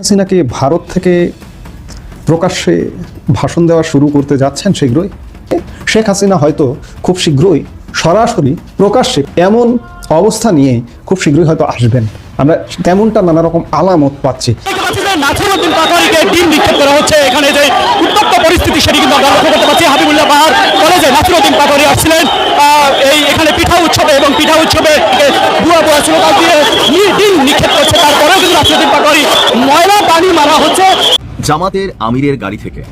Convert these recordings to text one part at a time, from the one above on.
হাসিনাকে ভারত থেকে প্রকাশ্যে ভাষণ দেওয়া শুরু করতে যাচ্ছেন শীঘ্রই। শেখ হাসিনা হয়তো খুব শীঘ্রই, সরাসরি প্রকাশ্যে এমন অবস্থা নিয়ে খুব শীঘ্রই হয়তো আসবেন। আমরা তেমনটা নানা রকম আলামত পাচ্ছি। নাসিরুদ্দিন পাটোয়ারিকে ডিম নিক্ষেপ করা হচ্ছে। এখানে যে উত্তপ্ত পরিস্থিতি, সেটি কিন্তু আমরা লক্ষ্য করতে পারছি। হাবিবুল্লাহ বাহার কলেজে নাসিরুদ্দিন পাটোয়ারি আসছিলেন। এই এখানে পিঠা উৎসবে এবং পিঠা উৎসবে বুয়া বুয়া স্লোগান দিয়ে ডিম নিক্ষেপ করছে। তারপরেও কিন্তু নাসিরুদ্দিন পাটোয়ারি ময়লা পানি মারা হচ্ছে। জামাতের আমিরের গাড়ি থেকে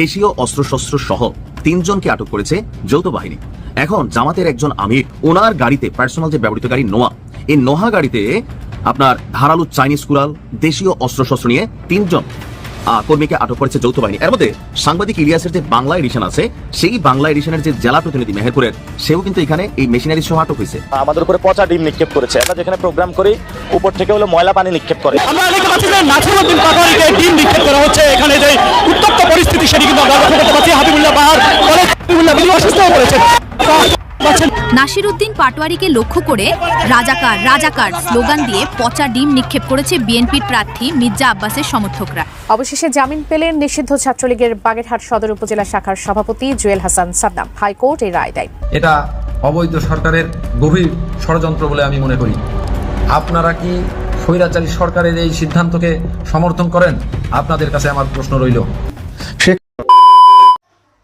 দেশীয় অস্ত্রশস্ত্র সহ তিনজনকে আটক করেছে যৌথ বাহিনী। এখন জামাতের একজন আমির, ওনার গাড়িতে পার্সোনাল যে ব্যবহৃত গাড়ি নোয়া, এই নোহা গাড়িতে আপনার ধারালো চাইনিজ কুড়াল দেশীয় অস্ত্রশস্ত্র নিয়ে তিনজন কর্মীকে আটক করেছে যৌথ বাহিনী। এর মধ্যে সাংবাদিক ইলিয়াসের যে বাংলা এডিশন আছে সেই বাংলা এডিশনের যে জেলা প্রতিনিধি মেহেরপুরের সেও কিন্তু এখানে এই মেশিনারি সহ আটক হয়েছে। আমাদের উপরে পচা ডিম নিক্ষেপ করেছে। আমরা যেখানে প্রোগ্রাম করি উপর থেকে হলো ময়লা পানি নিক্ষেপ করে। আমরা দেখতে পাচ্ছি যে নাসিরুদ্দিন ডিম নিক্ষেপ করা হচ্ছে। এখানে যে উত্তপ্ত পরিস্থিতি সেটি কিন্তু আমরা লক্ষ্য করতে পারছি। হাবিবুল্লাহ বাহার কলেজ হাবিবুল্লাহ বিলি অসুস্থ হয়ে পড়েছেন পাচ্ছেন নাসিরুদ্দিন পাটোয়ারিকে লক্ষ্য করে রাজাকার রাজাকার স্লোগান দিয়ে পচা ডিম নিক্ষেপ করেছে বিএনপির প্রার্থী মির্জা আব্বাসের সমর্থকরা। অবশেষে জামিন পেলেন নিষিদ্ধ ছাত্রলীগের বাগেরহাট সদর উপজেলা শাখার সভাপতি জুয়েল হাসান সাদ্দাম। হাইকোর্ট এই রায় দেয়। এটা অবৈধ সরকারের গভীর ষড়যন্ত্র বলে আমি মনে করি। আপনারা কি স্বৈরাচারী সরকারের এই সিদ্ধান্তকে সমর্থন করেন? আপনাদের কাছে আমার প্রশ্ন রইল।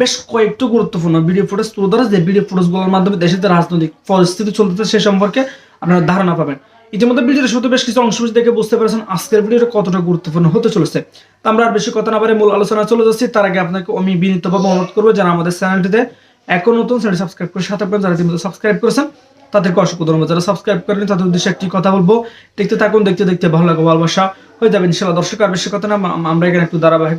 বেশ কয়েকটি গুরুত্বপূর্ণ ভিডিও ফুটেজ তুলে ধরা যে ভিডিও ফুটেজগুলোর মাধ্যমে দেশের যে রাজনৈতিক পরিস্থিতি চলতেছে সে সম্পর্কে আপনারা ধারণা পাবেন। ইতিমধ্যে ভিডিওটা শুধু বেশ কিছু অংশ দেখে বুঝতে পেরেছেন আজকের ভিডিওটা কতটা গুরুত্বপূর্ণ হতে চলেছে। তা আমরা আর বেশি কথা না পারে মূল আলোচনা চলে যাচ্ছি। তার আগে আপনাকে আমি বিনীতভাবে অনুরোধ করব যারা আমাদের চ্যানেলটিতে এখন নতুন চ্যানেল সাবস্ক্রাইব করে সাথে আপনারা যারা ইতিমধ্যে সাবস্ক্রাইব করেছেন, তাদেরকে অসংখ্য ধন্যবাদ। যারা সাবস্ক্রাইব করেন তাদের উদ্দেশ্যে একটি কথা বলব। দেখতে থাকুন, দেখতে দেখতে ভালো লাগবে ভালোবাসা। হয়ে যাবে ইনশাল্লাহ। দর্শক আর বেশি কথা না আম- আমরা এখানে একটু ধারাবাহিক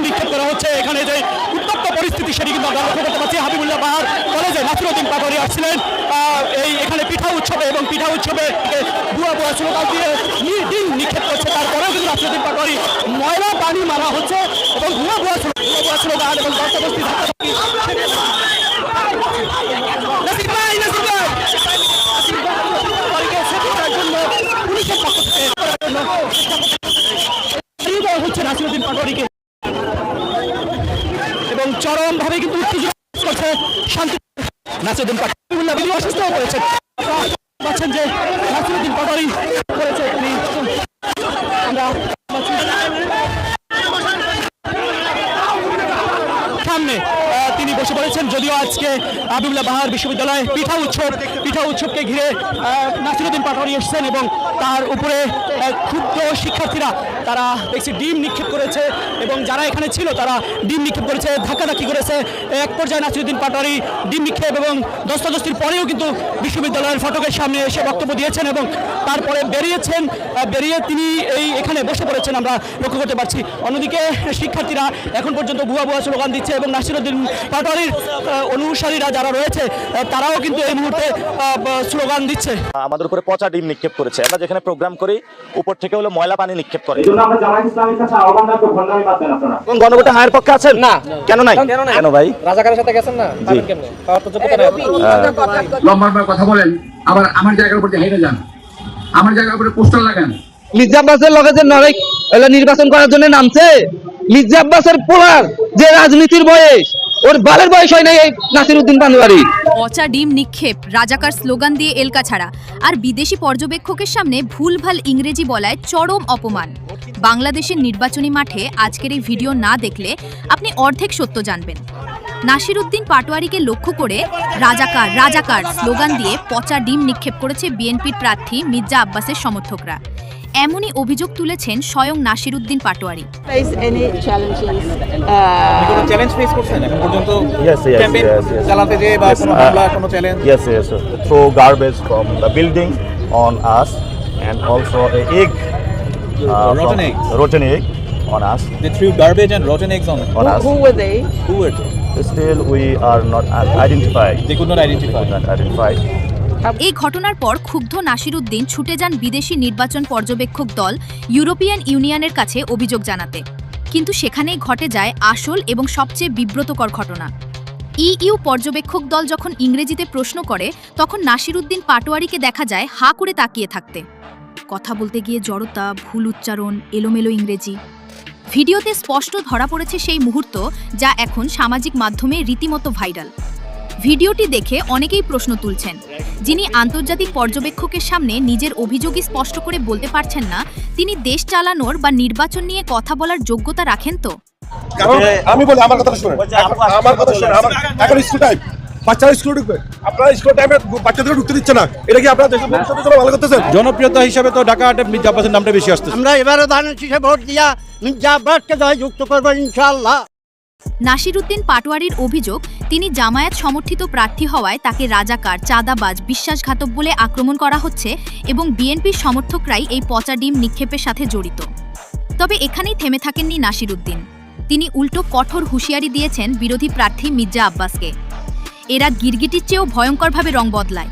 নিক্ষেপ করা হচ্ছে। এখানে যে উত্তপ্ত পরিস্থিতি সেটি কিন্তু আমরা লক্ষ্য করতে পারছি। হাবিবুল্লাহ বাহার কলেজে নাসিরুদ্দিন আসছিলেন। এই এখানে পিঠা উৎসবে এবং পিঠা উৎসবে এ, বুয়া বুয়া স্লোগান দিয়ে ডিম নিক্ষেপ করছে। তারপরেও কিন্তু নাসিরুদ্দিন পাটোয়ারি ময়লা পানি মারা হচ্ছে এবং পুলিশের পক্ষ হচ্ছে নাসিরুদ্দিন পাটোয়ারিকে এবং চরম ভাবে কিন্তু উত্তেজিত করছে শান্তি নাসিরুদ্দিন পাটোয়ারি। অসুস্থ হয়ে পাচ্ছেন যে নাসিরুদ্দিন পাটোয়ারি করেছে তিনি। আমরা বসে পড়েছেন যদিও আজকে আবিবুল্লাহ বাহার বিশ্ববিদ্যালয়ে পিঠা উৎসব, পিঠা উৎসবকে ঘিরে নাসিরুদ্দিন পাটোয়ারি এসেছেন এবং তার উপরে ক্ষুব্ধ শিক্ষার্থীরা, তারা দেখছি ডিম নিক্ষেপ করেছে এবং যারা এখানে ছিল, তারা ডিম নিক্ষেপ করেছে, ধাক্কাধাক্কি করেছে। এক পর্যায়ে নাসিরুদ্দিন পাটোয়ারি ডিম নিক্ষেপ এবং দস্তাদস্তির পরেও কিন্তু বিশ্ববিদ্যালয়ের ফটকের সামনে এসে বক্তব্য দিয়েছেন এবং তারপরে বেরিয়েছেন বেরিয়ে তিনি এই এখানে বসে পড়েছেন, আমরা লক্ষ্য করতে পারছি। অন্যদিকে শিক্ষার্থীরা এখন পর্যন্ত ভুয়া ভুয়া স্লোগান দিচ্ছে এবং নাসিরুদ্দিন পাটোয়ারির আহ, অনুসারীরা যারা রয়েছে তারাও কিন্তু এই মুহূর্তে স্লোগান দিচ্ছে। আমাদের উপরে পচা ডিম নিক্ষেপ করেছে। আমরা যেখানে প্রোগ্রাম করি উপর থেকে হলো ময়লা পানি নিক্ষেপ করে। গণভোটে হায়ের পক্ষে আছেন? না। কেন নাই? কেন ভাই? লম্বা কথা বলেন আবার আমার জায়গার উপর হেঁটে যান। আমার জায়গার উপরে পোস্টার লাগান। মির্জা আব্বাসের লগে যে নরেক নির্বাচন করার জন্য নামছে মির্জা আব্বাসের পোলার যে রাজনীতির বয়স ওর ডিম নিক্ষেপ, রাজাকার স্লোগান দিয়ে এলকা ছাড়া। আর বিদেশি পর্যবেক্ষকের সামনে ভুলভাল ইংরেজি বলায় চরম অপমান। বাংলাদেশের নির্বাচনী মাঠে আজকের এই ভিডিও না দেখলে আপনি অর্ধেক সত্য জানবেন। পাটোয়ারিকে লক্ষ্য করে রাজাকার রাজাকার স্লোগান দিয়ে পচা ডিম নিক্ষেপ করেছে বিএনপির প্রার্থী মির্জা আব্বাসের সমর্থকরা। এমনই অভিযোগ তুলেছেন স্বয়ং Patwari uh, uh, challenge yes yes throw garbage from the building on us and also a egg uh, Rotten egg. rotten egg on us. They threw garbage and rotten eggs on, On us. Who were they? Who were they? Still, we are not identified. They could not identify. Not identified. এই ঘটনার পর ক্ষুব্ধ নাসিরুদ্দিন ছুটে যান বিদেশি নির্বাচন পর্যবেক্ষক দল ইউরোপিয়ান ইউনিয়নের কাছে অভিযোগ জানাতে। কিন্তু সেখানেই ঘটে যায় আসল এবং সবচেয়ে বিব্রতকর ঘটনা। ইইউ পর্যবেক্ষক দল যখন ইংরেজিতে প্রশ্ন করে, তখন নাসিরুদ্দিন পাটোয়ারিকে দেখা যায় হা করে তাকিয়ে থাকতে। কথা বলতে গিয়ে জড়তা, ভুল উচ্চারণ, এলোমেলো ইংরেজি। ভিডিওতে স্পষ্ট ধরা পড়েছে সেই মুহূর্ত যা এখন সামাজিক মাধ্যমে রীতিমতো ভাইরাল। ভিডিওটি দেখে অনেকেই প্রশ্ন তুলছেন। যিনি আন্তর্জাতিক পর্যবেক্ষকের সামনে নিজের অভিযোগই স্পষ্ট করে বলতে পারছেন না তিনি দেশ চালানোর বা নির্বাচন নিয়ে কথা বলার যোগ্যতা রাখেন তো? আমি বলি আমার কথা শুনুন। আমার কথা শুনুন আমার এখন স্কুল টাইম বাচ্চারা স্কুল ঢুকবে। আপনারা স্কুল টাইমে বাচ্চাদের ঢুকতে দিচ্ছে না। এটা কি আপনারা দেশের ভবিষ্যতের জন্য ভালো করতেছেন? জনপ্রিয়তা হিসাবে তো ঢাকা আটে মির্জা আব্বাসের নামটা বেশি আসছে আমরা এবারে ধানের শীষে ভোট দিয়া মির্জা আব্বাসকে জয়যুক্ত করব ইনশাআল্লাহ। নাসিরুদ্দিন পাটোয়ারির অভিযোগ, তিনি জামায়াত সমর্থিত প্রার্থী হওয়ায় তাকে রাজাকার, চাঁদাবাজ, বিশ্বাসঘাতক বলে আক্রমণ করা হচ্ছে এবং বিএনপির সমর্থকরাই এই পচা ডিম নিক্ষেপের সাথে জড়িত। তবে এখানেই থেমে থাকেননি নাসিরুদ্দিন। তিনি উল্টো কঠোর হুঁশিয়ারি দিয়েছেন বিরোধী প্রার্থী মির্জা আব্বাসকে। এরা গিরগিটির চেয়েও ভয়ঙ্করভাবে রং বদলায়।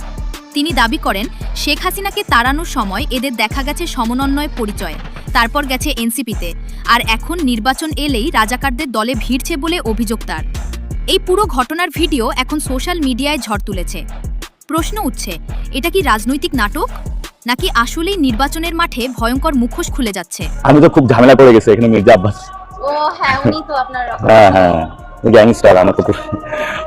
তিনি দাবি করেন, শেখ হাসিনাকে তাড়ানোর সময় এদের দেখা গেছে সমন্বয় পরিচয়। তারপর গেছে এনসিপিতে। আর এখন নির্বাচন এলেই রাজাকারদের দলে ভিড়ছে বলে অভিযোগ তার। এই পুরো ঘটনার ভিডিও এখন সোশ্যাল মিডিয়ায় ঝড় তুলেছে। প্রশ্ন উঠছে এটা কি রাজনৈতিক নাটক? নাকি আসলেই নির্বাচনের মাঠে ভয়ঙ্কর মুখোশ খুলে যাচ্ছে? আমি তো খুব ঝামেলা পড়ে গেছে এখানে মির্জা আব্বাস। ও হ্যাঁ উনি তো আপনার হ্যাঁ হ্যাঁ গ্যাংস্টার আমার তো খুব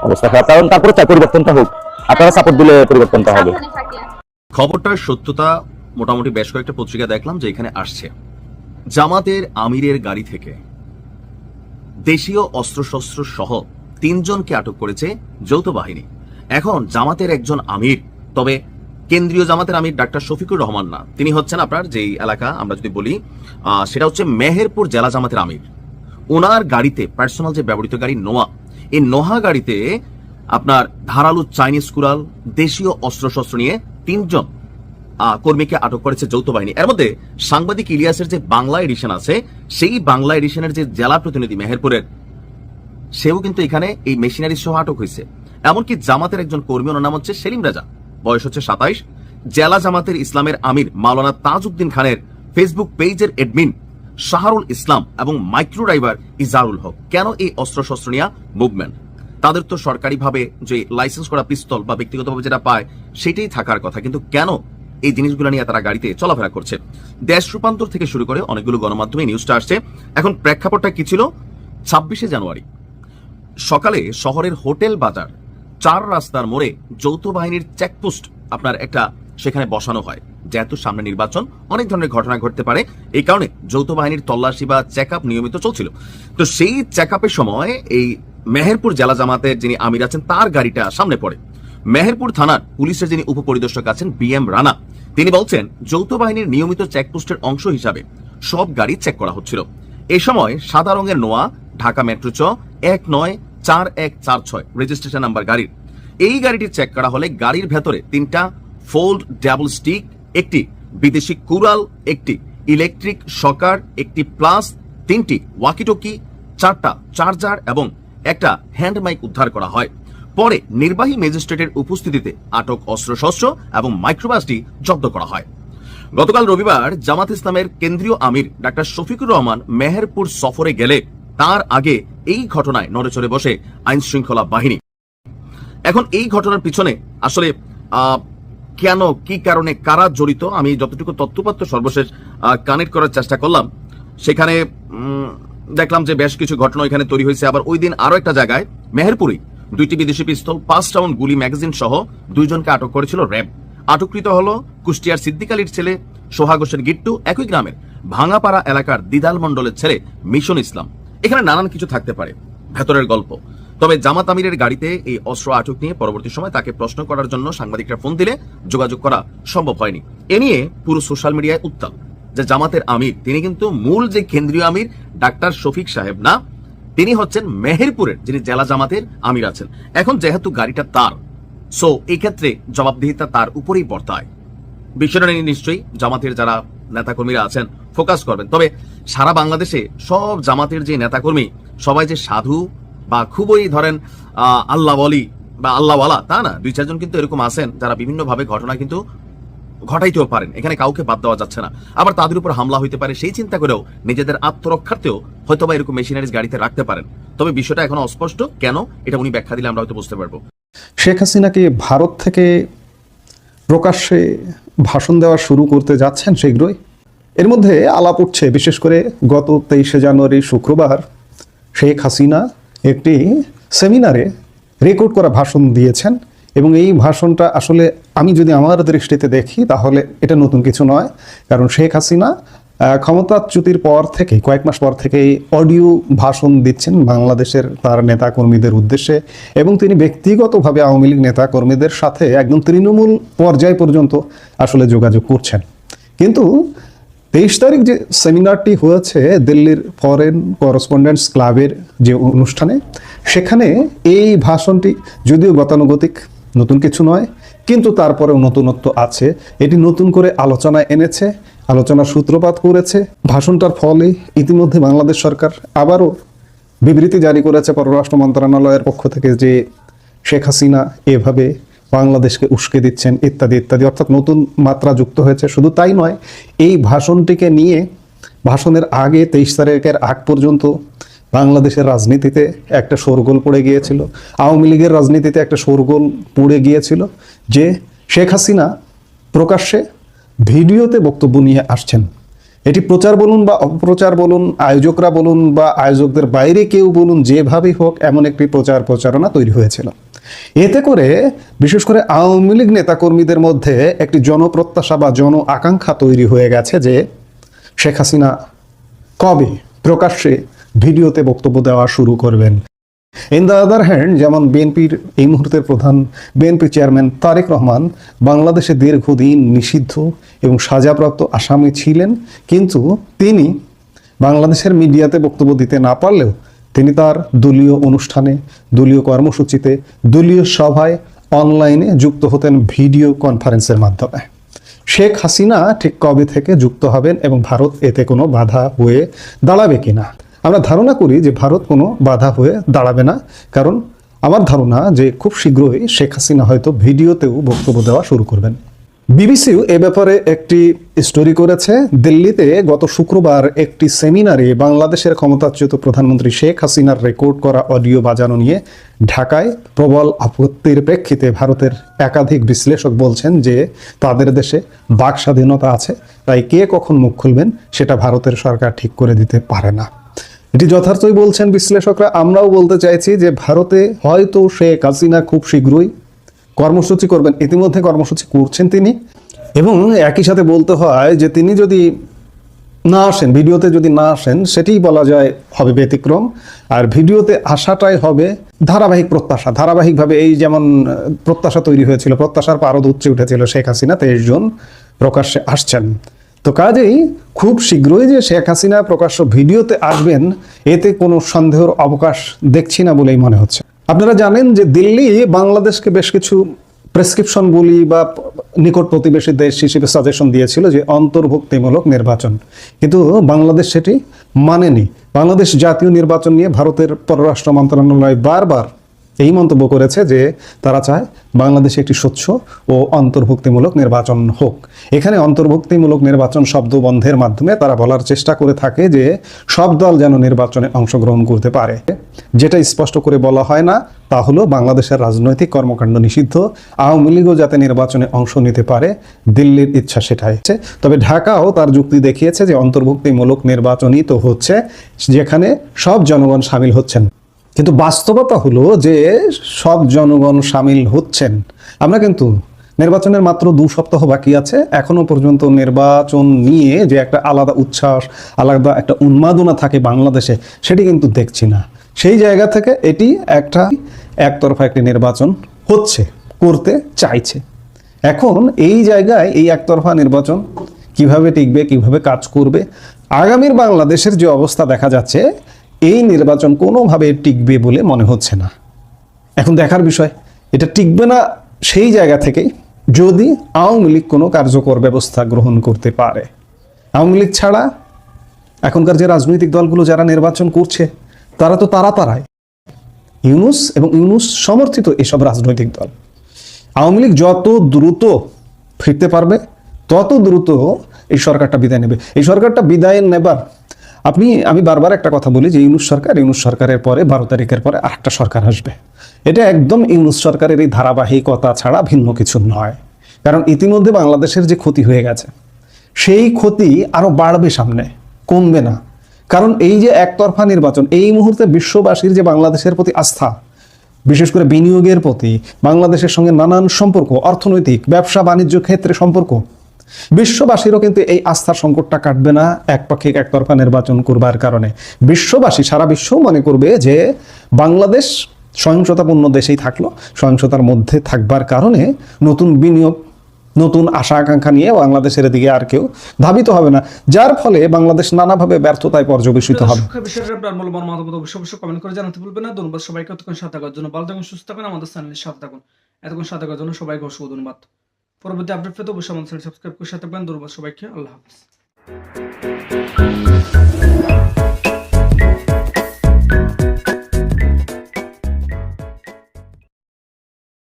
অবস্থা খারাপ। কারণ তারপরে চাই পরিবর্তনটা হোক। আপনারা সাপোর্ট দিলে পরিবর্তনটা হবে। খবরটার সত্যতা মোটামুটি বেশ কয়েকটা পত্রিকা দেখলাম যে এখানে আসছে। জামাতের আমিরের গাড়ি থেকে। দেশীয় অস্ত্রশস্ত্র সহ তিনজনকে আটক করেছে যৌথ বাহিনী। এখন জামাতের একজন আমির, তবে কেন্দ্রীয় জামাতের আমির ডাক্তার শফিকুর রহমান না। তিনি হচ্ছেন আপনার যেই এলাকা, আমরা যদি বলি সেটা হচ্ছে মেহেরপুর জেলা জামাতের আমির। ওনার গাড়িতে, পার্সোনাল যে ব্যবহৃত গাড়ি নোয়া, এই নোহা গাড়িতে আপনার ধারালু চাইনিজ কুরাল দেশীয় অস্ত্রশস্ত্র নিয়ে তিনজন কর্মীকে আটক করেছে যৌথ বাহিনী। এর মধ্যে সাংবাদিক ইলিয়াসের যে বাংলা এডিশন আছে, সেই বাংলা এডিশনের যে জেলা প্রতিনিধি মেহেরপুরের, সেও কিন্তু এখানে এই মেশিনারি সহ আটক হয়েছে। এমনকি জামাতের একজন কর্মী ওনার নাম হচ্ছে সেলিম রাজা। বয়স হচ্ছে সাতাইশ। জেলা জামাতের ইসলামের আমির মাওলানা তাজউদ্দিন খানের ফেসবুক পেজের এডমিন শাহরুল ইসলাম এবং মাইক্রো ড্রাইভার ইজারুল হক। কেন এই অস্ত্রশস্ত্র নিয়ে মুভমেন্ট তাদের তো সরকারিভাবে যে লাইসেন্স করা পিস্তল বা ব্যক্তিগতভাবে যেটা পায়, সেটাই থাকার কথা। কিন্তু কেন এই জিনিসগুলো নিয়ে তারা গাড়িতে চলাফেরা করছে। দেশ রূপান্তর থেকে শুরু করে অনেকগুলো গণমাধ্যমে নিউজটা আসছে। এখন প্রেক্ষাপটটা কি ছিল? ছাব্বিশে জানুয়ারি। সকালে শহরের হোটেল বাজার, চার রাস্তার মোড়ে যৌথ বাহিনীর চেকপোস্ট আপনার একটা সেখানে বসানো হয়। যেহেতু সামনে নির্বাচন, অনেক ধরনের ঘটনা ঘটতে পারে। এই কারণে যৌথ বাহিনীর তল্লাশি বা চেক নিয়মিত চলছিল। তো সেই চেক সময় এই মেহেরপুর জেলা জামাতের যিনি আমির আছেন, তার গাড়িটা সামনে পড়ে। মেহেরপুর থানার পুলিশের যিনি উপপরিদর্শক আছেন, বি এম রানা তিনি বলছেন, যৌথ বাহিনীর নিয়মিত চেকপোস্টের অংশ হিসাবে সব গাড়ি চেক করা হচ্ছিল। এ সময় সাদা রঙের নোয়া, ঢাকা মেট্রো চ, এক নয়, চার এক চার ছয় রেজিস্ট্রেশন নাম্বার গাড়ির। এই গাড়িটি চেক করা হলে গাড়ির ভেতরে তিনটা ফোল্ড ডাবল স্টিক, একটি বিদেশি কুরাল একটি ইলেকট্রিক শকার, একটি প্লাস, তিনটি ওয়াকিটকি, চারটা চার্জার এবং একটা হ্যান্ড মাইক উদ্ধার করা হয়। পরে নির্বাহী ম্যাজিস্ট্রেটের উপস্থিতিতে আটক অস্ত্রশস্ত্র এবং মাইক্রোবাসটি জব্দ করা হয়। গতকাল রবিবার জামাত ইসলামের কেন্দ্রীয় আমির ডাক্তার শফিকুর রহমান মেহেরপুর সফরে গেলে তার আগে এই ঘটনায় নড়েচড়ে বসে আইন শৃঙ্খলা বাহিনী। এখন এই ঘটনার পিছনে আসলে কেন, কি কারণে, কারা জড়িত, আমি যতটুকু তথ্যপত্র সর্বশেষ কানেক্ট করার চেষ্টা করলাম। সেখানে দেখলাম যে বেশ কিছু ঘটনা এখানে তৈরি হয়েছে। আবার ওই দিন আরও একটা জায়গায় মেহেরপুরি দুইটি বিদেশি পিস্তল, পাঁচ রাউন্ড গুলি ম্যাগাজিন সহ দুইজনকে আটক করেছিল র্যাব। আটককৃত হলো কুষ্টিয়ার সিদ্দিক আলীর ছেলে সোহাগ হোসেন গিট্টু, একই গ্রামের ভাঙাপাড়া এলাকার দিদাল মণ্ডলের ছেলে মিশন ইসলাম। এখানে নানান কিছু থাকতে পারে, ভেতরের গল্প। তবে জামাত আমিরের গাড়িতে এই অস্ত্র আটক নিয়ে পরবর্তী সময় তাকে প্রশ্ন করার জন্য সাংবাদিকরা ফোন দিলে যোগাযোগ করা সম্ভব হয়নি। এ নিয়ে পুরো সোশ্যাল মিডিয়ায় উত্তাল, যে জামাতের আমির, তিনি কিন্তু মূল যে কেন্দ্রীয় আমির, ডাক্তার শফিক সাহেব না তিনি হচ্ছেন মেহেরপুরের যিনি জেলা জামাতের আমির আছেন। এখন যেহেতু গাড়িটা তার সো এই ক্ষেত্রে জবাবদিহিতা তার উপরেই বর্তায়। বিষয়টা নিশ্চয়ই জামাতের যারা নেতাকর্মীরা আছেন ফোকাস করবেন। তবে সারা বাংলাদেশে সব জামাতের যে নেতাকর্মী, সবাই যে সাধু বা খুবই ধরেন আল্লাহ বলি বা আল্লাহওয়ালা, তা না। দুই, চারজন কিন্তু এরকম আছেন যারা বিভিন্নভাবে ঘটনা কিন্তু ঘটাইতেও পারেন। এখানে কাউকে বাদ দেওয়া যাচ্ছে না। আবার তাদের উপর হামলা হইতে পারে সেই চিন্তা করেও নিজেদের আত্মরক্ষার্থেও হয়তো বা এরকম মেশিনারিজ গাড়িতে রাখতে পারেন। তবে বিষয়টা এখন অস্পষ্ট। কেন? এটা উনি ব্যাখ্যা দিলে আমরা হয়তো বুঝতে পারব। শেখ হাসিনাকে ভারত থেকে প্রকাশ্যে ভাষণ দেওয়া শুরু করতে যাচ্ছেন শীঘ্রই। এর মধ্যে আলাপ উঠছে, বিশেষ করে গত তেইশে জানুয়ারি শুক্রবার শেখ হাসিনা একটি সেমিনারে রেকর্ড করা ভাষণ দিয়েছেন এবং এই ভাষণটা আসলে আমি যদি আমার দৃষ্টিতে দেখি, তাহলে এটা নতুন কিছু নয়। কারণ শেখ হাসিনা ক্ষমতাচ্যুতির পর থেকে কয়েক মাস পর থেকে অডিও ভাষণ দিচ্ছেন বাংলাদেশের তার নেতাকর্মীদের উদ্দেশ্যে এবং তিনি ব্যক্তিগতভাবে আওয়ামী লীগ নেতাকর্মীদের সাথে একদম তৃণমূল পর্যায় পর্যন্ত আসলে যোগাযোগ করছেন। কিন্তু তেইশ তারিখ যে সেমিনারটি হয়েছে দিল্লির ফরেন করসপন্ডেন্টস ক্লাবের যে অনুষ্ঠানে, সেখানে এই ভাষণটি যদিও গতানুগতিক নতুন কিছু নয়, কিন্তু তারপরেও নতুনত্ব আছে। এটি নতুন করে আলোচনায় এনেছে, আলোচনার সূত্রপাত করেছে। ভাষণটার ফলে ইতিমধ্যে বাংলাদেশ সরকার আবারও বিবৃতি জারি করেছে পররাষ্ট্র মন্ত্রণালয়ের পক্ষ থেকে যে শেখ হাসিনা এভাবে বাংলাদেশকে উস্কে দিচ্ছেন, ইত্যাদি ইত্যাদি। অর্থাৎ নতুন মাত্রা যুক্ত হয়েছে। শুধু তাই নয়, এই ভাষণটিকে নিয়ে ভাষণের আগে তেইশ তারিখের আগ পর্যন্ত বাংলাদেশের রাজনীতিতে একটা শোরগোল পড়ে গিয়েছিল। আওয়ামী লীগের রাজনীতিতে একটা শোরগোল পড়ে গিয়েছিল যে শেখ হাসিনা প্রকাশ্যে ভিডিওতে বক্তব্য নিয়ে আসছেন। এটি প্রচার বলুন বা অপপ্রচার বলুন, আয়োজকরা বলুন বা আয়োজকদের বাইরে কেউ বলুন, যেভাবেই হোক এমন একটি প্রচার প্রচারণা তৈরি হয়েছিল। এতে করে বিশেষ করে আওয়ামী লীগ নেতাকর্মীদের মধ্যে একটি জনপ্রত্যাশা বা জন আকাঙ্ক্ষা তৈরি হয়ে গেছে যে শেখ হাসিনা কবে প্রকাশ্যে ভিডিওতে বক্তব্য দেওয়া শুরু করবেন। ইন দ্য আদার হ্যান্ড যেমন বিএনপির এই মুহূর্তের প্রধান বিএনপি চেয়ারম্যান তারেক রহমান, বাংলাদেশে দীর্ঘদিন নিষিদ্ধ এবং সাজাপ্রাপ্ত আসামি ছিলেন, কিন্তু তিনি বাংলাদেশের মিডিয়াতে বক্তব্য দিতে না পারলেও তিনি তার দলীয় অনুষ্ঠানে, দলীয় কর্মসূচিতে, দলীয় সভায় অনলাইনে যুক্ত হতেন ভিডিও কনফারেন্সের মাধ্যমে। শেখ হাসিনা ঠিক কবে থেকে যুক্ত হবেন এবং ভারত এতে কোনো বাধা হয়ে দাঁড়াবে কিনা? আমরা ধারণা করি যে ভারত কোনো বাধা হয়ে দাঁড়াবে না, কারণ আমার ধারণা যে খুব শীঘ্রই শেখ হাসিনা হয়তো ভিডিওতেও বক্তব্য দেওয়া শুরু করবেন। বিবিসিও এ ব্যাপারে একটি স্টোরি করেছে। দিল্লিতে গত শুক্রবার একটি সেমিনারে বাংলাদেশের ক্ষমতাচ্যুত প্রধানমন্ত্রী শেখ হাসিনার রেকর্ড করা অডিও বাজানো নিয়ে ঢাকায় প্রবল আপত্তির প্রেক্ষিতে ভারতের একাধিক বিশ্লেষক বলছেন যে তাদের দেশে বাক স্বাধীনতা আছে, তাই কে কখন মুখ খুলবেন সেটা ভারতের সরকার ঠিক করে দিতে পারে না। এটি যথার্থই বলছেন বিশ্লেষকরা, আমরাও বলতে চাইছি যে ভারতে হয়তো শেখ হাসিনা খুব শীঘ্রই কর্মসূচি করবেন। ইতিমধ্যে কর্মসূচি করছেন তিনি এবং একই সাথে বলতে হয় যে তিনি যদি না আসেন, ভিডিওতে যদি না আসেন, সেটিই বলা যায় হবে ব্যতিক্রম। আর ভিডিওতে আসাটাই হবে ধারাবাহিক প্রত্যাশা। ধারাবাহিকভাবে এই যেমন প্রত্যাশা তৈরি হয়েছিল, প্রত্যাশার পারদ উচ্চে উঠেছিল শেখ হাসিনা, তেইশ জন প্রকাশ্যে আসছেন। তো কাজেই খুব শীঘ্রই যে শেখ হাসিনা প্রকাশ্য ভিডিওতে আসবেন, এতে কোনো সন্দেহের অবকাশ দেখছি না বলেই মনে হচ্ছে। আপনারা জানেন যে দিল্লি বাংলাদেশকে বেশ কিছু প্রেসক্রিপশন বলি বা নিকট প্রতিবেশী দেশ হিসেবে সাজেশন দিয়েছিল যে অন্তর্ভুক্তিমূলক নির্বাচন। কিন্তু বাংলাদেশ সেটি মানেনি। বাংলাদেশ জাতীয় নির্বাচন নিয়ে ভারতের পররাষ্ট্র মন্ত্রণালয় বারবার এই মন্তব্য করেছে যে তারা চায় বাংলাদেশে একটি স্বচ্ছ ও অন্তর্ভুক্তিমূলক নির্বাচন হোক। এখানে অন্তর্ভুক্তিমূলক নির্বাচন শব্দ বন্ধের মাধ্যমে তারা বলার চেষ্টা করে থাকে যে সব দল যেন নির্বাচনে অংশগ্রহণ করতে পারে। যেটা স্পষ্ট করে বলা হয় না, তা হলো বাংলাদেশের রাজনৈতিক কর্মকাণ্ড নিষিদ্ধ, আওয়ামী লীগও যাতে নির্বাচনে অংশ নিতে পারে, দিল্লির ইচ্ছা সেটাই। তবে ঢাকাও তার যুক্তি দেখিয়েছে যে অন্তর্ভুক্তিমূলক নির্বাচনই তো হচ্ছে, যেখানে সব জনগণ সামিল হচ্ছেন। কিন্তু বাস্তবতা হলো যে সব জনগণ সামিল হচ্ছেন। আমরা কিন্তু নির্বাচনের মাত্র দু সপ্তাহ বাকি আছে। এখনও পর্যন্ত নির্বাচন নিয়ে যে একটা আলাদা উচ্ছ্বাস, আলাদা একটা উন্মাদনা থাকে বাংলাদেশে, সেটি কিন্তু দেখছি না। সেই জায়গা থেকে এটি একটা একতরফা একটি নির্বাচন হচ্ছে, করতে চাইছে। এখন এই জায়গায় এই একতরফা নির্বাচন কীভাবে টিকবে, কীভাবে কাজ করবে, আগামীর বাংলাদেশের যে অবস্থা দেখা যাচ্ছে এই নির্বাচন কোনোভাবে টিকবে বলে মনে হচ্ছে না। এখন দেখার বিষয়, এটা টিকবে না সেই জায়গা থেকেই যদি আওয়ামী লীগ কোনো কার্যকর ব্যবস্থা গ্রহণ করতে পারে। আওয়ামী লীগ ছাড়া এখনকার যে রাজনৈতিক দলগুলো যারা নির্বাচন করছে, তারা তো তারা তারাই ইউনুস এবং ইউনুস সমর্থিত এসব রাজনৈতিক দল। আওয়ামী লীগ যত দ্রুত ফিরতে পারবে, তত দ্রুত এই সরকারটা বিদায় নেবে। এই সরকারটা বিদায় নেবার আপনি, আমি বারবার একটা কথা বলি যে ইউনুস সরকার, ইউনুস সরকারের পরে বারো তারিখের পরে আরেকটা সরকার আসবে। এটা একদম ইউনুস সরকারের এই ধারাবাহিকতা ছাড়া ভিন্ন কিছু নয়। কারণ ইতিমধ্যে বাংলাদেশের যে ক্ষতি হয়ে গেছে, সেই ক্ষতি আরও বাড়বে সামনে, কমবে না। কারণ এই যে একতরফা নির্বাচন, এই মুহূর্তে বিশ্ববাসীর যে বাংলাদেশের প্রতি আস্থা, বিশেষ করে বিনিয়োগের প্রতি, বাংলাদেশের সঙ্গে নানান সম্পর্ক, অর্থনৈতিক, ব্যবসা, বাণিজ্য ক্ষেত্রে সম্পর্ক বিশ্ববাসীরও কিন্তু এই আস্থার সংকটটা কাটবে না। একপাক্ষিক একতরফা নির্বাচন করবার কারণে বিশ্ববাসী সারা বিশ্ব মনে করবে যে বাংলাদেশ সহিংসতাপূর্ণ দেশেই থাকল। সহিংসতার মধ্যে থাকবার কারণে নতুন বিনিয়োগ, নতুন আশা আকাঙ্ক্ষা নিয়ে বাংলাদেশের দিকে আর কেউ ধাবিত হবে না। যার ফলে বাংলাদেশ নানাভাবে ব্যর্থতায় পর্যবেসিত হবে। জানাতে না। সবাইকে। সাথে থাকার জন্য ভালো থাকুন, সুস্থ থাকুন। আমাদের সাথে থাকুন। এতক্ষণ সাথে থাকার জন্য সবাইকে ধন্যবাদ। পরবর্তী আপডেট পেতে অবশ্যই চ্যানেল সাবস্ক্রাইব করে সাথে পান ধন্যবাদ সবাইকে। আল্লাহ হাফিজ।